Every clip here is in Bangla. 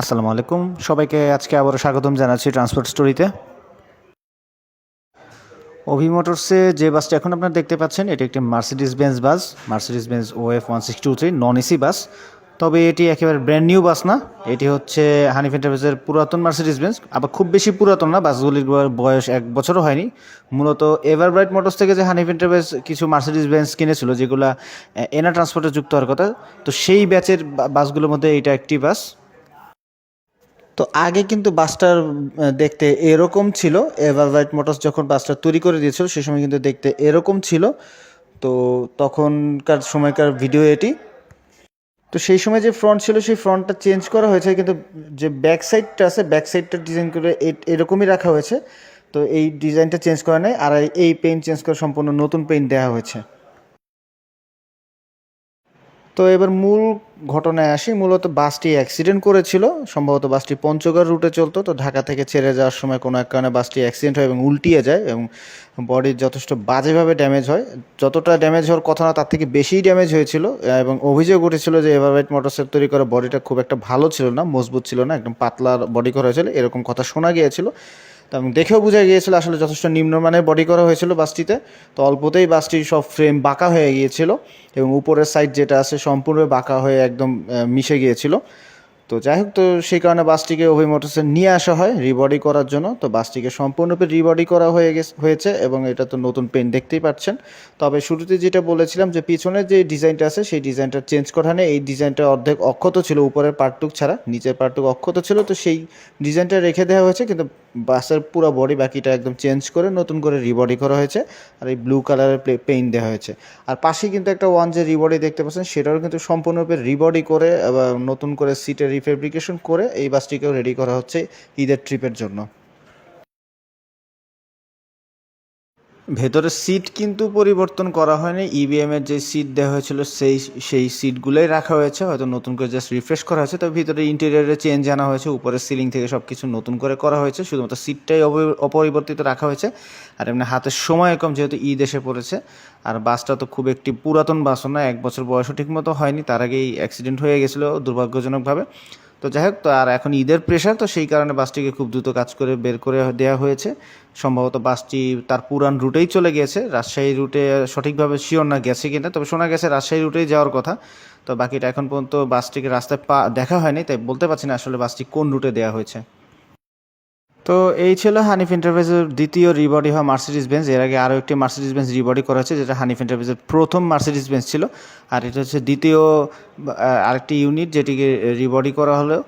আসসালামু আলাইকুম। সবাইকে আজকে আবারও স্বাগতম জানাচ্ছি ট্রান্সপোর্ট স্টোরিতে অভি মোটরসে যে বাসটি এখন আপনারা দেখতে পাচ্ছেন, এটি একটি Mercedes Benz bus. Mercedes Benz O F one six two three non AC bus. তবে এটি একেবারে ব্র্যান্ড নিউ বাস না। এটি হচ্ছে হানিফ এন্টারপ্রাইজের পুরাতন মার্সিডিস বেঞ্জ আবার খুব বেশি পুরাতন না, বাসগুলির বয়স এক বছরও হয়নি। মূলত এভারব্রাইট মোটরস থেকে যে হানিফ এন্টারপ্রাইজ কিছু মার্সিডিস বেঞ্জ কিনেছিল, যেগুলো এনা ট্রান্সপোর্টে যুক্ত হওয়ার কথা, তো সেই ব্যাচের বাসগুলোর মধ্যে এটা একটি বাস। তো আগে কিন্তু বাসটার দেখতে এরকম ছিল এভারভাইট মোটরস যখন বাসটা তৈরি করে দিয়েছিল সেই সময় কিন্তু দেখতে এরকম ছিল। তো তখনকার সময়কার ভিডিও এটি। তো সেই সময় যে ফ্রন্ট ছিল, সেই ফ্রন্টটা চেঞ্জ করা হয়েছে, কিন্তু যে ব্যাক সাইডটা আছে ব্যাক সাইডটা ডিজাইন করে এরকমই রাখা হয়েছে। তো এই ডিজাইনটা চেঞ্জ করা নেই, আর এই পেইন্ট চেঞ্জ করে সম্পূর্ণ নতুন পেইন্ট দেওয়া হয়েছে। তো এবার মূল ঘটনায় আসি। মূলত বাসটি অ্যাক্সিডেন্ট করেছিল। সম্ভবত বাসটি পঞ্চগড় রুটে চলতো। তো ঢাকা থেকে ছেড়ে যাওয়ার সময় কোনো এক কারণে বাসটি অ্যাক্সিডেন্ট হয় এবং উল্টিয়ে যায় এবং বডির যথেষ্ট বাজেভাবে ড্যামেজ হয়। যতটা ড্যামেজ হওয়ার কথা না, তার থেকে বেশিই ড্যামেজ হয়েছিল। এবং অভিযোগ উঠেছিল যে এভারবাইট মোটরসের তৈরি করা বডিটা খুব একটা ভালো ছিল না, মজবুত ছিল না, একদম পাতলা বডি করা হয়েছিল। এরকম কথা শোনা গিয়েছিল। এবং দেখেও বোঝা গিয়েছিল আসলে যথেষ্ট নিম্নমানের বডি করা হয়েছিল বাসটিতে। তো অল্পতেই বাসটির সব ফ্রেম বাঁকা হয়ে গিয়েছিল এবং উপরের সাইড যেটা আছে সম্পূর্ণ বাঁকা হয়ে একদম মিশে গিয়েছিল। তো যাই হোক, তো সেই কারণে বাসটিকে অভি মোটরসে নিয়ে আসা হয় রিবডি করার জন্য। তো বাসটিকে সম্পূর্ণরূপে রিবডি করা হয়ে গেছে, হয়েছে এবং এটা তো নতুন পেন দেখতেই পাচ্ছেন। তবে শুরুতে যেটা বলেছিলাম যে পিছনের যে ডিজাইনটা আছে, সেই ডিজাইনটা চেঞ্জ করা নেই। এই ডিজাইনটা অর্ধেক অক্ষত ছিল, উপরের পার্টটুক ছাড়া, নিচের পার্টটুক অক্ষত ছিল। তো সেই ডিজাইনটা রেখে দেওয়া হয়েছে, কিন্তু বাসের পুরো বডি বাকিটা একদম চেঞ্জ করে নতুন করে রিবডি করা হয়েছে আর এই ব্লু কালারের পেইন্ট দেওয়া হয়েছে। আর পাশে কিন্তু একটা ওয়ান যে রিবডি দেখতে পাচ্ছেন সেটাও কিন্তু সম্পূর্ণরূপে রিবডি করে নতুন করে সিটের রিফেব্রিকেশন করে এই বাসটিকেও রেডি করা হচ্ছে ঈদের ট্রিপের জন্য। ভেতরের সিট কিন্তু পরিবর্তন করা হয়নি। ইবিএম এর যে সিট দেওয়া হয়েছিল, সেই সেই সিটগুলোই রাখা হয়েছে। হয়তো নতুন করে জাস্ট রিফ্রেশ করা হয়েছে। তবে ভিতরে ইন্টেরিয়ারে চেঞ্জ আনা হয়েছে। উপরের সিলিং থেকে সব কিছু নতুন করে করা হয়েছে। শুধুমাত্র সিটটাই অপরিবর্তিত রাখা হয়েছে। আর এমনি হাতের সময় কম যেহেতু ঈদ এসে পড়েছে। আর বাসটা তো খুব একটি পুরাতন বাসও না, এক বছর বয়সও ঠিকমতো হয়নি। তার আগেই অ্যাক্সিডেন্ট হয়ে গেছিল দুর্ভাগ্যজনকভাবে। তো যাই হোক তো আর এখন ঈদের প্রেশার তো সেই কারণে বাসটিকে খুব দ্রুত কাজ করে বের করে দেওয়া হয়েছে। সম্ভবত বাসটি তার পুরান রুটেই চলে গিয়েছে রাজশাহী রুটে সঠিকভাবে শিওর না গেছে কিনা, তবে শোনা গেছে রাজশাহী রুটেই যাওয়ার কথা। তো বাকিটা এখন পর্যন্ত বাসটিকে রাস্তায় পা, দেখা হয়নি, তাই বলতে পারছি না আসলে বাসটি কোন রুটে দেওয়া হয়েছে। তো এই ছিল হানিফ এন্টারপ্রাইজের দ্বিতীয় রিবডি হওয়া মার্সিডিস বেঞ্চ এর আগে আরও একটি মার্সিডিস বেঞ্চ রিবডি করা হয়েছে, যেটা হানিফ এন্টারপ্রাইজের প্রথম মার্সিডিস বেঞ্চ ছিল। আর এটা হচ্ছে দ্বিতীয় আরেকটি ইউনিট যেটিকে রিবডি করা হলো।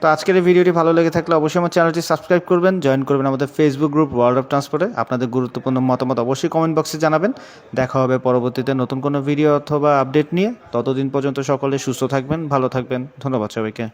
তো আজকের এই ভিডিওটি ভালো লেগে থাকলে অবশ্যই আমার চ্যানেলটি সাবস্ক্রাইব করবেন, জয়েন করবেন আমাদের ফেসবুক গ্রুপ ওয়ার্ল্ড অফ ট্রান্সপোর্টে আপনাদের গুরুত্বপূর্ণ মতামত অবশ্যই কমেন্ট বক্সে জানাবেন। দেখা হবে পরবর্তীতে নতুন কোনো ভিডিও অথবা আপডেট নিয়ে। ততদিন পর্যন্ত সকলে সুস্থ থাকবেন, ভালো থাকবেন। ধন্যবাদ সবাইকে।